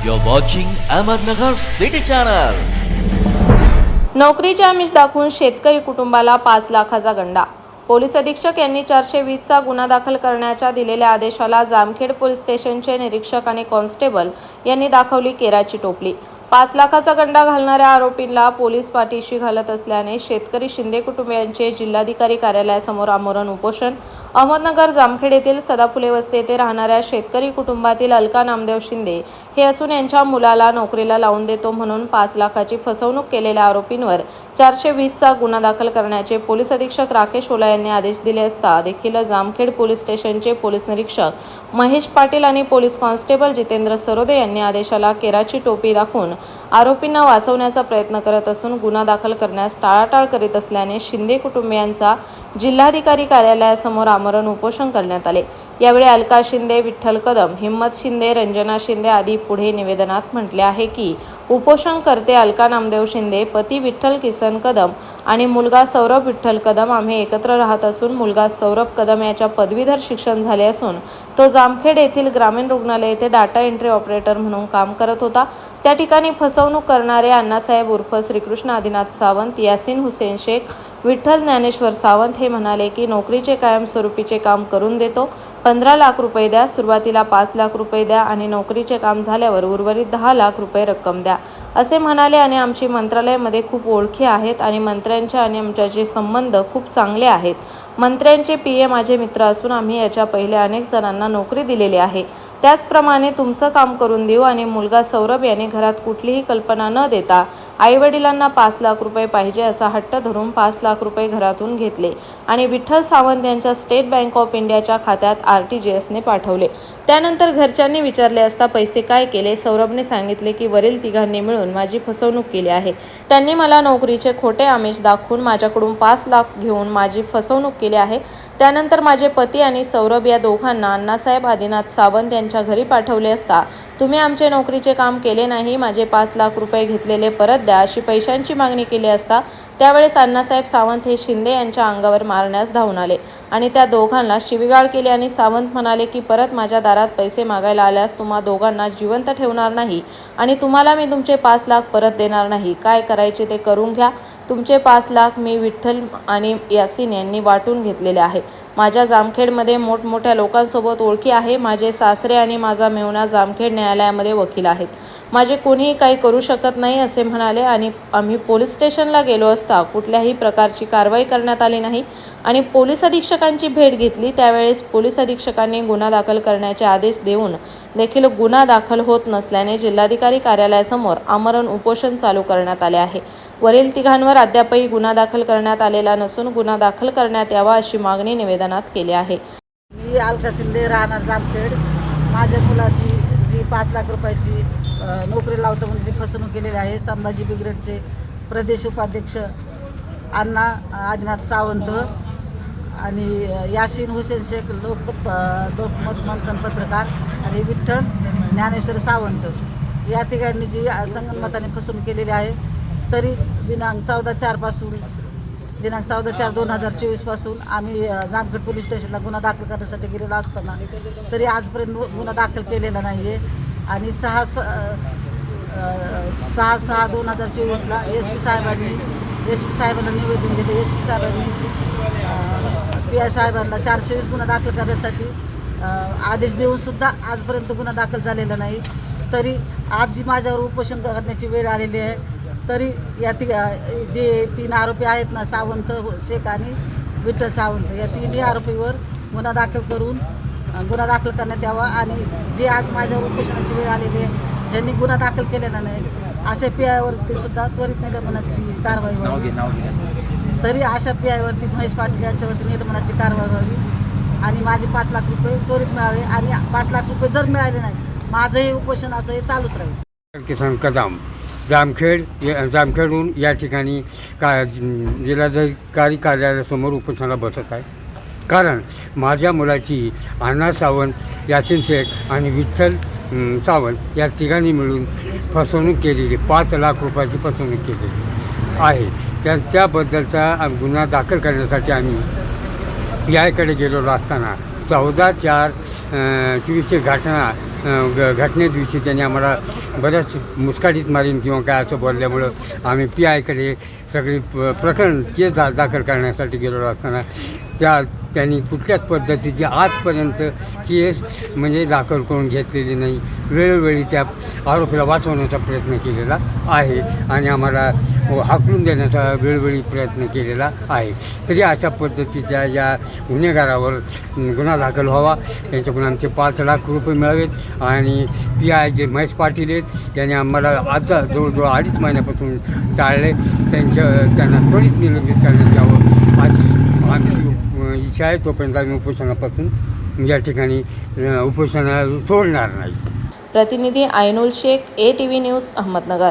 You're watching Ahmednagar City Channel. नोकरीचे आमिष दाखवून शेतकरी कुटुंबाला पाच लाखाचा गंडा पोलीस अधीक्षक यांनी चारशे वीसचा गुन्हा दाखल करण्याच्या दिलेल्या आदेशाला जामखेड पोलीस स्टेशनचे निरीक्षक आणि कॉन्स्टेबल यांनी दाखवली केराची टोपली पाच लाखाचा गंडा घालणाऱ्या आरोपींना पोलीस पाठीशी घालत असल्याने शेतकरी शिंदे कुटुंबियांचे जिल्हाधिकारी कार्यालयासमोर आमरण उपोषण अहमदनगर जामखेड येथील सदाफुले वस्ती येथे राहणाऱ्या शेतकरी कुटुंबातील अलका नामदेव शिंदे हे असून यांच्या मुलाला नोकरीला लावून देतो म्हणून पाच लाखाची फसवणूक केलेल्या आरोपींवर चारशे वीसचा गुन्हा दाखल करण्याचे पोलीस अधीक्षक राकेश ओला यांनी आदेश दिले असता देखील जामखेड पोलीस स्टेशनचे पोलीस निरीक्षक महेश पाटील आणि पोलीस कॉन्स्टेबल जितेंद्र सरोदे यांनी आदेशाला केराची टोपी दाखवून आरोपींना वाचवण्याचा प्रयत्न करत असून गुन्हा दाखल करण्यास टाळाटाळ करीत असल्याने शिंदे कुटुंबियांचा जिल्हाधिकारी कार्यालयासमोर आमरण उपोषण करण्यात आले. यावेळी अलका शिंदे विठ्ठल कदम हिम्मत शिंदे रंजना शिंदे आदी पुढे निवेदनात म्हटले आहे की उपोषण करते अलका नामदेव शिंदे पती विठ्ठल किसन कदम आणि मुलगा सौरभ विठ्ठल कदम आम्ही एकत्र राहत असून मुलगा सौरभ कदम याच्या पदवीधर शिक्षण झाले असून तो जामखेड येथील ग्रामीण रुग्णालय येथे डाटा एंट्री ऑपरेटर म्हणून काम करत होता. त्या ठिकाणी फसवणूक करणारे अण्णासाहेब उर्फ श्रीकृष्ण आदिनाथ सावंत यासिन हुसेन शेख विठ्ठल ज्ञानेश्वर सावंत हे म्हणाले की नोकरीचे कायमस्वरूपीचे काम करून देतो. पंधरा लाख रुपये द्या सुरुवातीला पाच लाख रुपये द्या आणि नोकरीचे काम झाल्यावर उर्वरित दहा लाख रुपये रक्कम द्या. असे म्हणाले आणि आमची मंत्रालयामध्ये खूप ओळखी आहेत आणि मंत्र्यांचे आणि आमच्याचे संबंध खूप चांगले आहेत. मंत्र्यांचे पी ए माझे मित्र असून आम्ही याच्या पहिले अनेक जणांना नोकरी दिलेली आहे. त्याचप्रमाणे तुमचं काम करून देऊ आणि मुलगा सौरभ याने घरात कुठलीही कल्पना न देता आईवडिलांना पाच लाख रुपये पाहिजे असा हट्ट धरून पाच लाख रुपये घरातून घेतले आणि विठ्ठल सावंत यांच्या स्टेट बँक ऑफ इंडियाच्या खात्यात आर टी जी एसने पाठवले. त्यानंतर घरच्यांनी विचारले असता पैसे काय केले? सौरभने सांगितले की वरील तिघांनी मिळून माझी फसवणूक केली आहे. त्यांनी मला नोकरीचे खोटे आमिष दाखवून माझ्याकडून पाच लाख घेऊन माझी फसवणूक केली आहे. त्यानंतर माझे पती आणि सौरभ या दोघांना अण्णासाहेब आदिनाथ सावंत यांनी यांच्या घरी पाठवले असता तुम्ही आमचे नोकरीचे काम केले नाही माझे पाच लाख रुपये घेतलेले परत द्या अशी पैशांची मागणी केली असता त्यावेळेस अण्णासाहेब सावंत हे शिंदे यांच्या अंगावर मारण्यास धावून आले. आणि त्या दोघांना शिवीगाळ केली आणि सावंत म्हणाले की परत माझ्या दारात पैसे मागायला आल्यास तुम्हा दोघांना जिवंत ठेवणार नाही आणि तुम्हाला मी तुमचे पाच लाख परत देणार नाही. काय करायचे ते करून घ्या. तुमचे पाच लाख मी विठ्ठल आणि यासिन यांनी वाटून घेतलेले आहे. माझ्या जामखेडमध्ये मोठमोठ्या लोकांसोबत ओळखी आहे. माझे सासरे आणि माझा मेहुणा जामखेड न्यायालयामध्ये वकील आहेत. माझे कोणीही काही करू शकत नाही असे म्हणाले आणि आम्ही पोलीस स्टेशनला गेलो असता कुठल्याही प्रकारची कारवाई करण्यात आली नाही आणि पोलीस अधीक्षकांची भेट घेतली. त्यावेळेस पोलीस अधीक्षकांनी गुन्हा दाखल करण्याचे आदेश देऊन देखील गुन्हा दाखल होत नसल्याने जिल्हाधिकारी कार्यालयासमोर आमरण उपोषण चालू करण्यात आले आहे. वरील तिघांवर अद्यापही गुन्हा दाखल करण्यात आलेला नसून गुन्हा दाखल करण्यात यावा अशी मागणी निवेदनात केली आहे. मी अलका शिंदे राहणार जामखेड. माझ्या मुलाची जी पाच लाख रुपयाची नोकरी लावतो म्हणून जी फसवणूक केलेली आहे संभाजी ब्रिगेडचे प्रदेश उपाध्यक्ष अण्णा आदिनाथ सावंत आणि यासिन हुसेन शेख लोक लोकमत मंथन पत्रकार आणि विठ्ठल ज्ञानेश्वर सावंत. या तिघांनी जी संगणमताने फसवणूक केलेली आहे तरी दिनांक चौदा चारपासून दिनांक चौदा चार दोन हजार चोवीसपासून आम्ही जामखेड पोलीस स्टेशनला गुन्हा दाखल करण्यासाठी गेलेलो असताना तरी आजपर्यंत गुन्हा दाखल केलेला नाही आहे आणि सहा स सहा सहा दोन हजार चोवीसला एस पी साहेबांनी एस पी साहेबांना निवेदन दिले. एस पी साहेबांनी पी आय साहेबांना चारशे वीस गुन्हा दाखल करण्यासाठी आदेश देऊनसुद्धा आजपर्यंत गुन्हा दाखल झालेला नाही. तरी आज जी माझ्यावर उपोषण करण्याची वेळ आलेली आहे. तरी या ति जे तीन आरोपी आहेत ना सावंत शेख आणि विठ्ठल सावंत या तिन्ही आरोपीवर गुन्हा दाखल करून गुन्हा दाखल करण्यात यावा आणि जे आज माझ्यावर उपोषणाची वेळ आलेली आहे ज्यांनी गुन्हा दाखल केलेला नाही अशा पी आयवरती सुद्धा त्वरित निलंबनाची कारवाई व्हावी. तरी अशा पी आयवरती महेश पाटील यांच्यावरती निलंबनाची कारवाई व्हावी आणि माझे पाच लाख रुपये त्वरित मिळावे आणि पाच लाख रुपये जर मिळाले नाही माझं हे उपोषण असं हे चालूच राहील. किसन कदम. जामखेड या- जामखेडहून या ठिकाणी का जिल्हाधिकारी कार्यालयासमोर उपोषणाला बसत आहे. कारण माझ्या मुलाची अण्णा सावंत यासिन शेख आणि विठ्ठल सावंत या तिघांनी मिळून फसवणूक केलेली पाच लाख रुपयाची फसवणूक केलेली आहे. त्या त्याबद्दलचा गुन्हा दाखल करण्यासाठी आम्ही याकडे गेलेलो असताना चौदा चार चोवीसची घटना अं, घटने दिवशी त्यांनी आम्हाला बऱ्याच मुस्काटीत मारीन किंवा काय असं बोलल्यामुळं आम्ही पी आयकडे सगळी प प्रकरण केस दा दाखल करण्यासाठी गेलेलो असताना त्या त्यांनी कुठल्याच पद्धतीची आजपर्यंत केस म्हणजे दाखल करून घेतलेली नाही. वेळोवेळी त्या आरोपीला वाचवण्याचा प्रयत्न केलेला आहे आणि आम्हाला हो, हाकलून देण्याचा वेळोवेळी प्रयत्न केलेला आहे. तरी अशा पद्धतीच्या या गुन्हेगारावर गुन्हा दाखल व्हावा त्यांच्याकडून आमचे पाच लाख रुपये मिळावेत आणि पी आय जे महेश पाटील आहेत त्यांनी आम्हाला आता जवळजवळ अडीच महिन्यापासून टाळले. त्यांच्या त्यांना त्वरित निलंबित करण्यात यावं अशी आमची इच्छा आहे. तोपर्यंत आम्ही उपोषणापासून या ठिकाणी अ, उपोषणा सोडणार नाही. प्रतिनिधी Ainul Shaikh A T V news Ahmednagar.